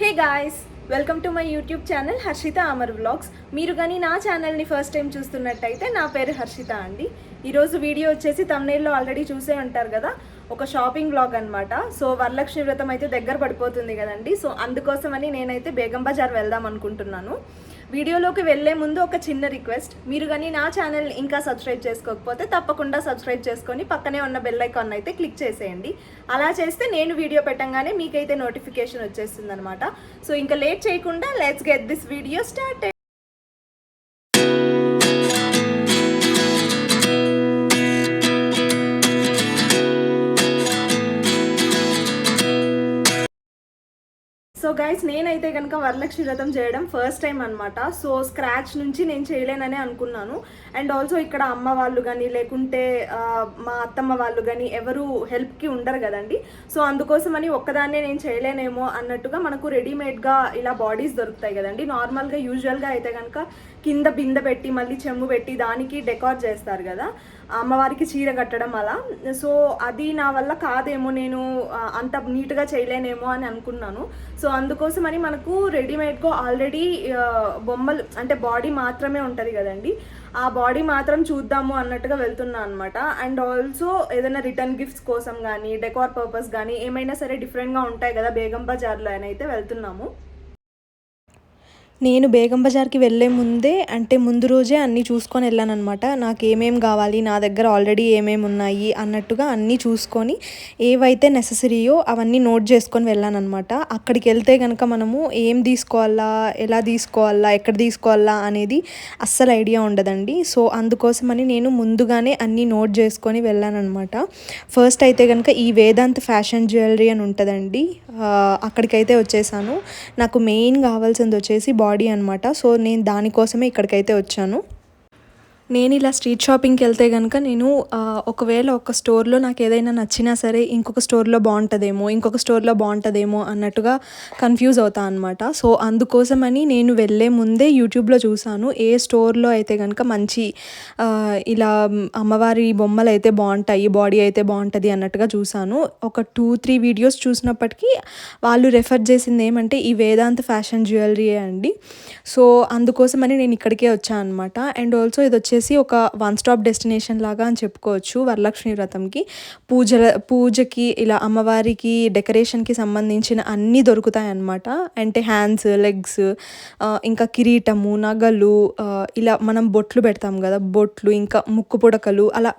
Hey guys welcome to my YouTube channel Harshita Amar vlogs. మీరు కానీ నా ఛానల్ని ఫస్ట్ టైం చూస్తున్నట్టయితే నా పేరు హర్షిత అండి. ఈరోజు వీడియో వచ్చేసి తమిళలో ఆల్రెడీ చూసే ఉంటారు కదా ఒక షాపింగ్ బ్లాగ్ అనమాట సో వరలక్ష్మి వ్రతం అయితే దగ్గర పడిపోతుంది కదండి. సో అందుకోసమని నేనైతే బేగం బజార్ వెళ్దాం అనుకుంటున్నాను. వీడియోలోకి వెళ్ళే ముందు ఒక చిన్న రిక్వెస్ట్. మీరు కానీ నా ఛానల్ ఇంకా సబ్స్క్రైబ్ చేసుకోకపోతే తప్పకుండా సబ్స్క్రైబ్ చేసుకొని పక్కనే ఉన్న బెల్ ఐకాన్ అయితే క్లిక్ చేసేయండి. అలా చేస్తే నేను వీడియో పెట్టంగానే మీకైతే నోటిఫికేషన్ వచ్చేస్తుంది అనమాట సో ఇంకా లేట్ చేయకుండా let's get this video start so guys నేనైతే కనుక వరలక్ష్మి వ్రతం చేయడం ఫస్ట్ టైం అనమాట సో స్క్రాచ్ నుంచి నేను చేయలేననే అనుకున్నాను. అండ్ ఆల్సో ఇక్కడ అమ్మ వాళ్ళు కానీ లేకుంటే మా అత్తమ్మ వాళ్ళు కానీ ఎవరు హెల్ప్కి ఉండరు కదండి. సో అందుకోసమని ఒక్కదాన్నే నేను చేయలేనేమో అన్నట్టుగా మనకు రెడీమేడ్గా ఇలా బాడీస్ దొరుకుతాయి కదండి. నార్మల్గా యూజువల్గా అయితే కనుక కింద బిందె పెట్టి మళ్ళీ చెమ్ము పెట్టి దానికి డెకార్ చేస్తారు కదా. అమ్మవారికి చీర కట్టడం అలా. సో అది నా వల్ల కాదేమో నేను అంత నీట్గా చేయలేనేమో అని అనుకున్నాను. సో అందుకోసమని మనకు రెడీమేడ్గా ఆల్రెడీ బొమ్మలు అంటే బాడీ మాత్రమే ఉంటుంది కదండి. ఆ బాడీ మాత్రం చూద్దాము అన్నట్టుగా వెళ్తున్నా అనమాట అండ్ ఆల్సో ఏదైనా రిటర్న్ గిఫ్ట్స్ కోసం కానీ డెకార్ పర్పస్ కానీ ఏమైనా సరే డిఫరెంట్గా ఉంటాయి కదా బేగం బజార్లో అని అయితే వెళ్తున్నాము. నేను బేగం బజార్కి వెళ్ళే ముందే అంటే ముందు రోజే అన్నీ చూసుకొని వెళ్ళాను అనమాట నాకు ఏమేమి కావాలి నా దగ్గర ఆల్రెడీ ఏమేమి ఉన్నాయి అన్నట్టుగా అన్నీ చూసుకొని ఏవైతే నెససరీయో అవన్నీ నోట్ చేసుకొని వెళ్ళాను అనమాట అక్కడికి వెళ్తే కనుక మనము ఏం తీసుకోవాలా ఎలా తీసుకోవాలా ఎక్కడ తీసుకోవాలా అనేది అస్సలు ఐడియా ఉండదండి. సో అందుకోసమని నేను ముందుగానే అన్నీ నోట్ చేసుకొని వెళ్ళానమాట ఫస్ట్ అయితే కనుక ఈ వేదాంత్ ఫ్యాషన్ జ్యువెలరీ అని ఉంటుందండి. అక్కడికైతే వచ్చేసాను. నాకు మెయిన్ కావాల్సింది వచ్చేసి బాడీ అనమాట సో నేను దానికోసమే ఇక్కడికైతే వచ్చాను. నేను ఇలా స్ట్రీట్ షాపింగ్కి వెళ్తే కనుక నేను ఒకవేళ ఒక స్టోర్లో నాకు ఏదైనా నచ్చినా సరే ఇంకొక స్టోర్లో బాగుంటుందేమో ఇంకొక స్టోర్లో బాగుంటుందేమో అన్నట్టుగా కన్ఫ్యూజ్ అవుతా అనమాట సో అందుకోసమని నేను వెళ్ళే ముందే యూట్యూబ్లో చూసాను ఏ స్టోర్లో అయితే కనుక మంచి ఇలా అమ్మవారి బొమ్మలు అయితే బాగుంటాయి బాడీ అయితే బాగుంటుంది అన్నట్టుగా చూసాను. ఒక టూ త్రీ వీడియోస్ చూసినప్పటికీ వాళ్ళు రెఫర్ చేసింది ఏమంటే ఈ వేదాంత్ ఫ్యాషన్ జ్యువెలరీ అండి. సో అందుకోసమని నేను ఇక్కడికే వచ్చాను అనమాట అండ్ ఆల్సో ఇది వచ్చేసి ఒక వన్ స్టాప్ డెస్టినేషన్ లాగా అని చెప్పుకోవచ్చు వరలక్ష్మి వ్రతంకి. పూజల పూజకి ఇలా అమ్మవారికి డెకరేషన్కి సంబంధించిన అన్నీ దొరుకుతాయి అన్నమాట అంటే హ్యాండ్స్ లెగ్స్ ఇంకా కిరీటము నగలు ఇలా మనం బొట్లు పెడతాం కదా బొట్లు ఇంకా ముక్కు పుడకలు అలా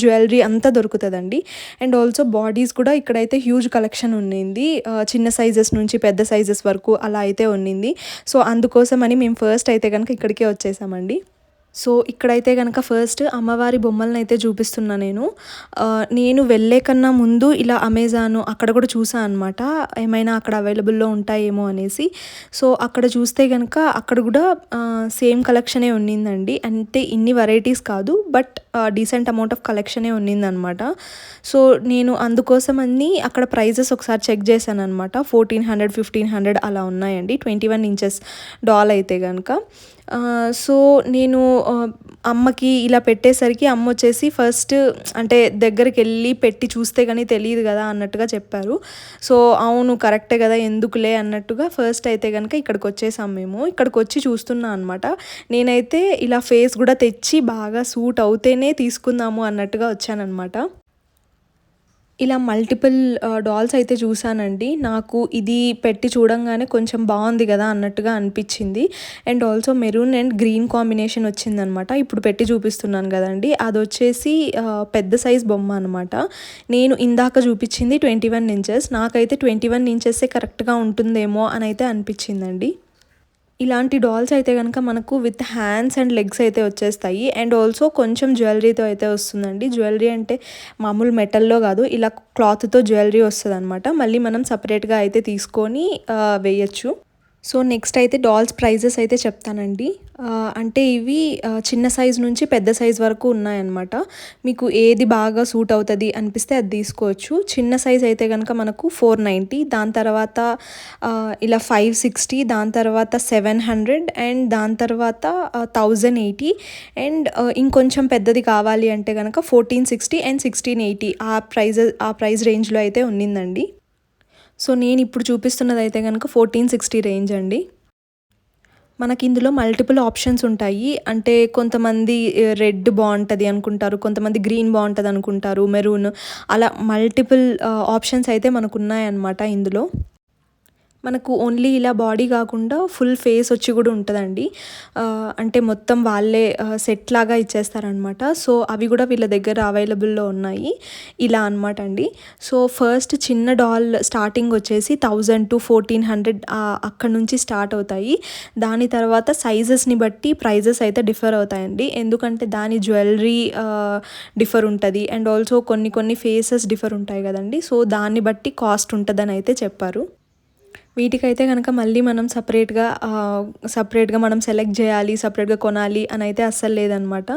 జ్యువెలరీ అంతా దొరుకుతుందండి. అండ్ ఆల్సో బాడీస్ కూడా ఇక్కడైతే హ్యూజ్ కలెక్షన్ ఉన్నింది. చిన్న సైజెస్ నుంచి పెద్ద సైజెస్ వరకు అలా అయితే ఉన్నింది. సో అందుకోసమని మేము ఫస్ట్ అయితే కనుక ఇక్కడికే వచ్చేసామండి. సో ఇక్కడైతే కనుక ఫస్ట్ అమ్మవారి బొమ్మలను అయితే చూపిస్తున్నా నేను. నేను వెళ్ళే కన్నా ముందు ఇలా అమెజాన్ అక్కడ కూడా చూసా అనమాట ఏమైనా అక్కడ అవైలబుల్లో ఉంటాయేమో అనేసి. సో అక్కడ చూస్తే కనుక అక్కడ కూడా సేమ్ కలెక్షనే ఉన్నిందండి అంటే ఇన్ని వెరైటీస్ కాదు బట్ డీసెంట్ అమౌంట్ ఆఫ్ కలెక్షనే ఉన్నిందనమాట. సో నేను అందుకోసం అన్ని అక్కడ ప్రైజెస్ ఒకసారి చెక్ చేశాను అనమాట ఫోర్టీన్ హండ్రెడ్ ఫిఫ్టీన్ హండ్రెడ్ అలా ఉన్నాయండి. ట్వంటీ వన్ ఇంచెస్ డాల్ అయితే కనుక సో నేను అమ్మకి ఇలా పెట్టేసరికి అమ్మ వచ్చేసి ఫస్ట్ అంటే దగ్గరికి వెళ్ళి పెట్టి చూస్తే కానీ తెలియదు కదా అన్నట్టుగా చెప్పారు. సో అవును కరెక్టే కదా ఎందుకులే అన్నట్టుగా ఫస్ట్ అయితే కనుక ఇక్కడికి వచ్చేసాం మేము. ఇక్కడికి వచ్చి చూస్తున్నా అనమాట. నేనైతే ఇలా ఫేస్ కూడా తెచ్చి బాగా సూట్ అవుతేనే తీసుకుందాము అన్నట్టుగా వచ్చానమాట ఇలా మల్టిపుల్ డాల్స్ అయితే చూసానండి. నాకు ఇది పెట్టి చూడంగానే కొంచెం బాగుంది కదా అన్నట్టుగా అనిపించింది. And also maroon and green combination వచ్చిందనమాట ఇప్పుడు పెట్టి చూపిస్తున్నాను కదండి. అది వచ్చేసి పెద్ద సైజ్ బొమ్మ అనమాట నేను ఇందాక చూపించింది ట్వంటీ వన్ ఇంచెస్. నాకైతే ట్వంటీ వన్ ఇంచెస్సే కరెక్ట్గా ఉంటుందేమో అని అయితే అనిపించిందండి. ఇలాంటి డాల్స్ అయితే కనుక మనకు విత్ హ్యాండ్స్ అండ్ లెగ్స్ అయితే వచ్చేస్తాయి. అండ్ ఆల్సో కొంచెం జ్యువెలరీతో అయితే వస్తుందండి. జ్యువెలరీ అంటే మామూలు మెటల్లో కాదు ఇలా క్లాత్తో జ్యువెలరీ వస్తుంది అనమాట మళ్ళీ మనం సపరేట్గా అయితే తీసుకొని వేయచ్చు. సో నెక్స్ట్ అయితే డాల్స్ ప్రైజెస్ అయితే చెప్తానండి. అంటే ఇవి చిన్న సైజ్ నుంచి పెద్ద సైజ్ వరకు ఉన్నాయన్నమాట. మీకు ఏది బాగా సూట్ అవుతుంది అనిపిస్తే అది తీసుకోవచ్చు. చిన్న సైజ్ అయితే కనుక మనకు ఫోర్ నైంటీ దాని తర్వాత ఇలా ఫైవ్ సిక్స్టీ దాని తర్వాత సెవెన్ హండ్రెడ్ అండ్ దాని తర్వాత థౌజండ్ ఎయిటీ అండ్ ఇంకొంచెం పెద్దది కావాలి అంటే కనుక fourteen sixty and sixteen eighty ఆ ప్రైజెస్ ఆ ప్రైస్ రేంజ్లో అయితే ఉన్నిందండి. సో నేను ఇప్పుడు చూపిస్తున్నది అయితే కనుక ఫోర్టీన్ సిక్స్టీ రేంజ్ అండి. మనకి ఇందులో మల్టిపుల్ ఆప్షన్స్ ఉంటాయి. అంటే కొంతమంది రెడ్ బాగుంటుంది అనుకుంటారు కొంతమంది గ్రీన్ బాగుంటుంది అనుకుంటారు మెరూన్ అలా మల్టిపుల్ ఆప్షన్స్ అయితే మనకు ఉన్నాయన్నమాట ఇందులో. మనకు ఓన్లీ ఇలా బాడీ కాకుండా ఫుల్ ఫేస్ వచ్చి కూడా ఉంటుందండి. అంటే మొత్తం వాళ్ళే సెట్ లాగా ఇచ్చేస్తారనమాట సో అవి కూడా వీళ్ళ దగ్గర అవైలబుల్లో ఉన్నాయి. ఇలా అనమాట అండి. సో ఫస్ట్ చిన్న డాల్ స్టార్టింగ్ వచ్చేసి థౌజండ్ టు ఫోర్టీన్ హండ్రెడ్ అక్కడ నుంచి స్టార్ట్ అవుతాయి. దాని తర్వాత సైజెస్ని బట్టి ప్రైజెస్ అయితే డిఫర్ అవుతాయండి. ఎందుకంటే దాని జ్యువెలరీ డిఫర్ ఉంటుంది. అండ్ ఆల్సో కొన్ని కొన్ని ఫేసెస్ డిఫర్ ఉంటాయి కదండి. సో దాన్ని బట్టి కాస్ట్ ఉంటుందని అయితే చెప్పారు. వీటికైతే కనుక మళ్ళీ మనం సపరేట్గా సపరేట్గా మనం సెలెక్ట్ చేయాలి సపరేట్గా కొనాలి అని అయితే అస్సలు లేదనమాట.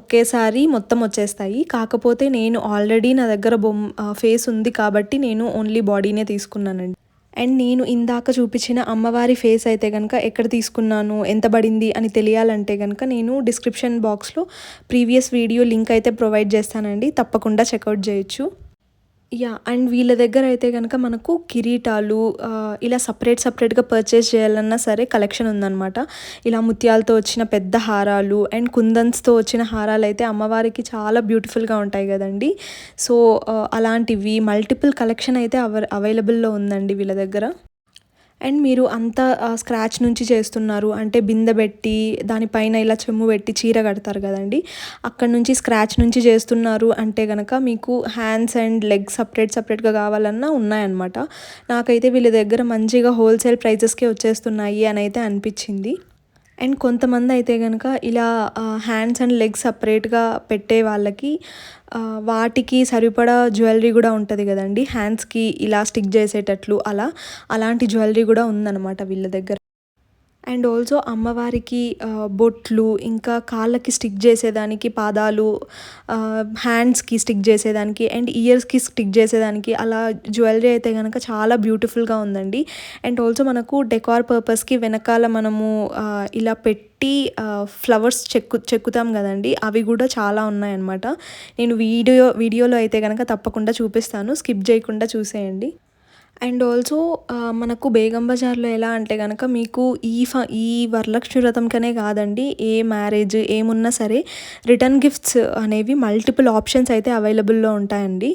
ఒకేసారి మొత్తం వచ్చేస్తాయి. కాకపోతే నేను ఆల్రెడీ నా దగ్గర బొమ్మ ఫేస్ ఉంది కాబట్టి నేను ఓన్లీ బాడీనే తీసుకున్నానండి. అండ్ నేను ఇందాక చూపించిన అమ్మవారి ఫేస్ అయితే కనుక ఎక్కడ తీసుకున్నాను ఎంత పడింది అని తెలియాలంటే కనుక నేను డిస్క్రిప్షన్ బాక్స్లో ప్రీవియస్ వీడియో లింక్ అయితే ప్రొవైడ్ చేస్తానండి. తప్పకుండా చెక్అవుట్ చేయొచ్చు. యా అండ్ వీళ్ళ దగ్గర అయితే కనుక మనకు కిరీటాలు ఇలా సపరేట్ సపరేట్గా పర్చేస్ చేయాలన్నా సరే కలెక్షన్ ఉందన్నమాట. ఇలా ముత్యాలతో వచ్చిన పెద్ద హారాలు అండ్ కుందన్స్తో వచ్చిన హారాలు అయితే అమ్మవారికి చాలా బ్యూటిఫుల్గా ఉంటాయి కదండి. సో అలాంటివి మల్టిపుల్ కలెక్షన్ అయితే అవై అవైలబుల్లో ఉందండి వీళ్ళ దగ్గర. అండ్ మీరు అంతా స్క్రాచ్ నుంచి చేస్తున్నారు. అంటే బిందె పెట్టి దానిపైన ఇలా చెమ్ము పెట్టి చీర కడతారు కదండి. అక్కడ నుంచి స్క్రాచ్ నుంచి చేస్తున్నారు అంటే కనుక మీకు హ్యాండ్స్ అండ్ లెగ్స్ సపరేట్ సపరేట్గా కావాలన్నా ఉన్నాయన్నమాట. నాకైతే వీళ్ళ దగ్గర మంచిగా హోల్సేల్ ప్రైజెస్కే వచ్చేస్తున్నాయి అని అయితే అనిపించింది. అండ్ కొంతమంది అయితే కనుక ఇలా హ్యాండ్స్ అండ్ లెగ్స్ సపరేట్గా పెట్టే వాళ్ళకి వాటికి సరిపడా జ్యువెలరీ కూడా ఉంటుంది కదండి. హ్యాండ్స్కి ఇలా స్టిక్ చేసేటట్లు అలా అలాంటి జ్యువెలరీ కూడా ఉందన్నమాట వీళ్ళ దగ్గర. అండ్ ఆల్సో అమ్మవారికి బొట్లు ఇంకా కాళ్ళకి స్టిక్ చేసేదానికి పాదాలు హ్యాండ్స్కి స్టిక్ చేసేదానికి అండ్ ఇయర్స్కి స్టిక్ చేసేదానికి అలా జ్యువెలరీ అయితే కనుక చాలా బ్యూటిఫుల్గా ఉందండి. అండ్ ఆల్సో మనకు డెకార్ పర్పస్కి వెనకాల మనము ఇలా పెట్టి ఫ్లవర్స్ చెక్కు చెక్కుతాం కదండి అవి కూడా చాలా ఉన్నాయన్నమాట. నేను వీడియో వీడియోలో అయితే కనుక తప్పకుండా చూపిస్తాను. స్కిప్ చేయకుండా చూసేయండి. అండ్ ఆల్సో మనకు బేగం బజార్లో ఎలా అంటే కనుక మీకు ఈ ఫ ఈ వరలక్ష్మి వ్రతంకనే కాదండి ఏ మ్యారేజ్ ఏమున్నా సరే రిటర్న్ గిఫ్ట్స్ అనేవి మల్టిపుల్ ఆప్షన్స్ అయితే అవైలబుల్లో ఉంటాయండి.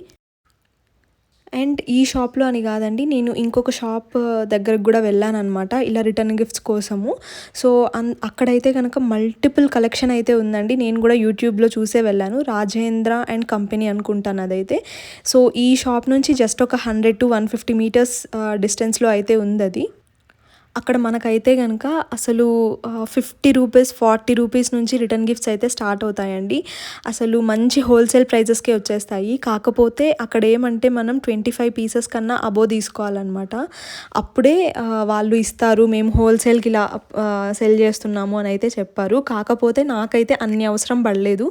అండ్ ఈ షాప్లో అని కాదండి నేను ఇంకొక షాప్ దగ్గరకు కూడా వెళ్ళాను అనమాట ఇలా రిటర్న్ గిఫ్ట్స్ కోసము. సో అన్ అక్కడైతే కనుక మల్టిపుల్ కలెక్షన్ అయితే ఉందండి నేను కూడా యూట్యూబ్లో చూసే వెళ్ళాను రాజేంద్ర అండ్ కంపెనీ అనుకుంటాను అదైతే. సో ఈ షాప్ నుంచి జస్ట్ ఒక hundred to one fifty meters డిస్టెన్స్లో అయితే ఉంది అది అక్కడ మనకైతే కనుక అసలు ఫిఫ్టీ రూపీస్ ఫార్టీ రూపీస్ నుంచి రిటర్న్ గిఫ్ట్స్ అయితే స్టార్ట్ అవుతాయండి. అసలు మంచి హోల్సేల్ ప్రైజెస్కే వచ్చేస్తాయి. కాకపోతే అక్కడ ఏమంటే మనం ట్వంటీ ఫైవ్ పీసెస్ కన్నా అబో తీసుకోవాలన్నమాట. అప్పుడే వాళ్ళు ఇస్తారు మేము హోల్సేల్కి ఇలా సెల్ చేస్తున్నాము అని అయితే చెప్పారు. కాకపోతే నాకైతే అన్ని అవసరం పడలేదు.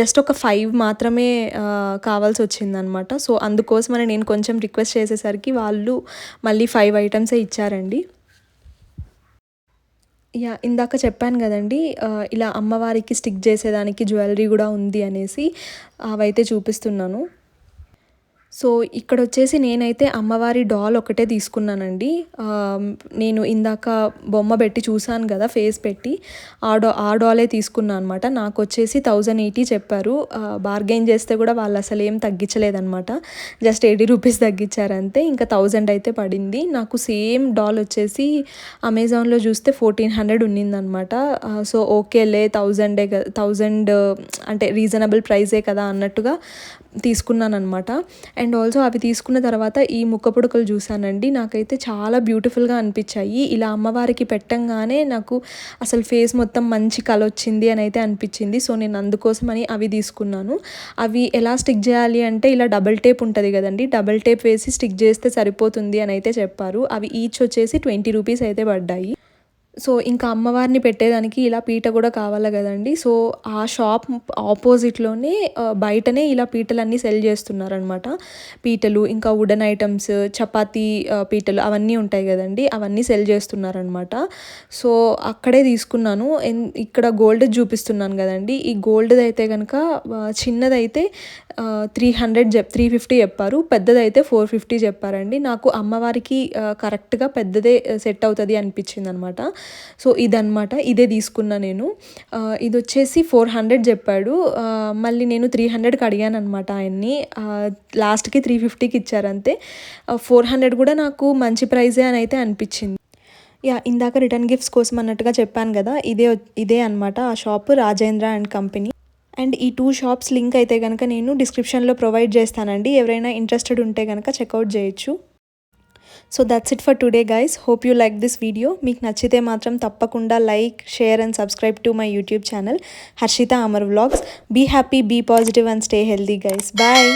జస్ట్ ఒక ఫైవ్ మాత్రమే కావాల్సి వచ్చిందనమాట సో అందుకోసమని నేను కొంచెం రిక్వెస్ట్ చేసేసరికి వాళ్ళు మళ్ళీ ఫైవ్ ఐటమ్సే ఇచ్చారండి. యా ఇందాక చెప్పాను కదండి ఇలా అమ్మవారికి స్టిక్ చేసేదానికి జ్యువెలరీ కూడా ఉంది అనేసి అవైతే చూపిస్తున్నాను. సో ఇక్కడ వచ్చేసి నేనైతే అమ్మవారి డాల్ ఒకటే తీసుకున్నానండి. నేను ఇందాక బొమ్మ పెట్టి చూశాను కదా ఫేస్ పెట్టి. ఆ డా ఆ డాలే తీసుకున్నాను అనమాట నాకు వచ్చేసి థౌజండ్ ఎయిటీ చెప్పారు. బార్గెయిన్ చేస్తే కూడా వాళ్ళు అసలు ఏం తగ్గించలేదన్నమాట జస్ట్ ఎయిటీ రూపీస్ తగ్గించారంతే ఇంకా థౌజండ్ అయితే పడింది. నాకు సేమ్ డాల్ వచ్చేసి అమెజాన్లో చూస్తే ఫోర్టీన్ హండ్రెడ్ ఉన్నిందనమాట. సో ఓకేలే థౌజండే థౌజండ్ అంటే రీజనబుల్ ప్రైజే కదా అన్నట్టుగా తీసుకున్నాను అనమాట అండ్ ఆల్సో అవి తీసుకున్న తర్వాత ఈ ముక్క పుడకలు చూసానండి నాకైతే చాలా బ్యూటిఫుల్గా అనిపించాయి. ఇలా అమ్మవారికి పెట్టంగానే నాకు అసలు ఫేస్ మొత్తం మంచి కల వచ్చింది అని అయితే అనిపించింది. సో నేను అందుకోసమని అవి తీసుకున్నాను. అవి ఎలా స్టిక్ చేయాలి అంటే ఇలా డబల్ టేప్ ఉంటుంది కదండి. డబల్ టేప్ వేసి స్టిక్ చేస్తే సరిపోతుంది అని అయితే చెప్పారు. అవి ఈచ్ వచ్చేసి ట్వంటీ రూపీస్ అయితే పడ్డాయి. సో ఇంకా అమ్మవారిని పెట్టేదానికి ఇలా పీట కూడా కావాలి కదండి. సో ఆ షాప్ ఆపోజిట్లోనే బయటనే ఇలా పీటలన్నీ సెల్ చేస్తున్నారనమాట పీటలు ఇంకా వుడెన్ ఐటమ్స్ చపాతీ పీటలు అవన్నీ ఉంటాయి కదండి. అవన్నీ సెల్ చేస్తున్నారనమాట సో అక్కడే తీసుకున్నాను. ఎన్- ఇక్కడ గోల్డ్ చూపిస్తున్నాను కదండి. ఈ గోల్డ్ అయితే కనుక చిన్నదైతే త్రీ హండ్రెడ్ చెప్ త్రీ ఫిఫ్టీ చెప్పారు. పెద్దదైతే ఫోర్ ఫిఫ్టీ చెప్పారండి. నాకు అమ్మవారికి కరెక్ట్గా పెద్దదే సెట్ అవుతుంది అనిపించింది అనమాట సో ఇదనమాట ఇదే తీసుకున్నా నేను. ఇది వచ్చేసి ఫోర్ హండ్రెడ్ చెప్పాడు. మళ్ళీ నేను త్రీ హండ్రెడ్కి అడిగాను అనమాట ఆయన్ని లాస్ట్కి త్రీ ఫిఫ్టీకి ఇచ్చారంతే ఫోర్ హండ్రెడ్ కూడా నాకు మంచి ప్రైజే అని అయితే అనిపించింది. యా ఇందాక రిటర్న్ గిఫ్ట్స్ కోసం అన్నట్టుగా చెప్పాను కదా ఇదే ఇదే అనమాట ఆ shop Rajendra and company. And ఈ టూ షాప్స్ లింక్ అయితే కనుక నేను డిస్క్రిప్షన్లో ప్రొవైడ్ చేస్తానండి. ఎవరైనా ఇంట్రెస్టెడ్ ఉంటే కనుక చెక్అవుట్ చేయొచ్చు. So that's it for today guys hope you like this video మీకు నచ్చితే మాత్రం తప్పకుండా like share and subscribe to my YouTube channel Harshita Amar vlogs be happy be positive and stay healthy guys bye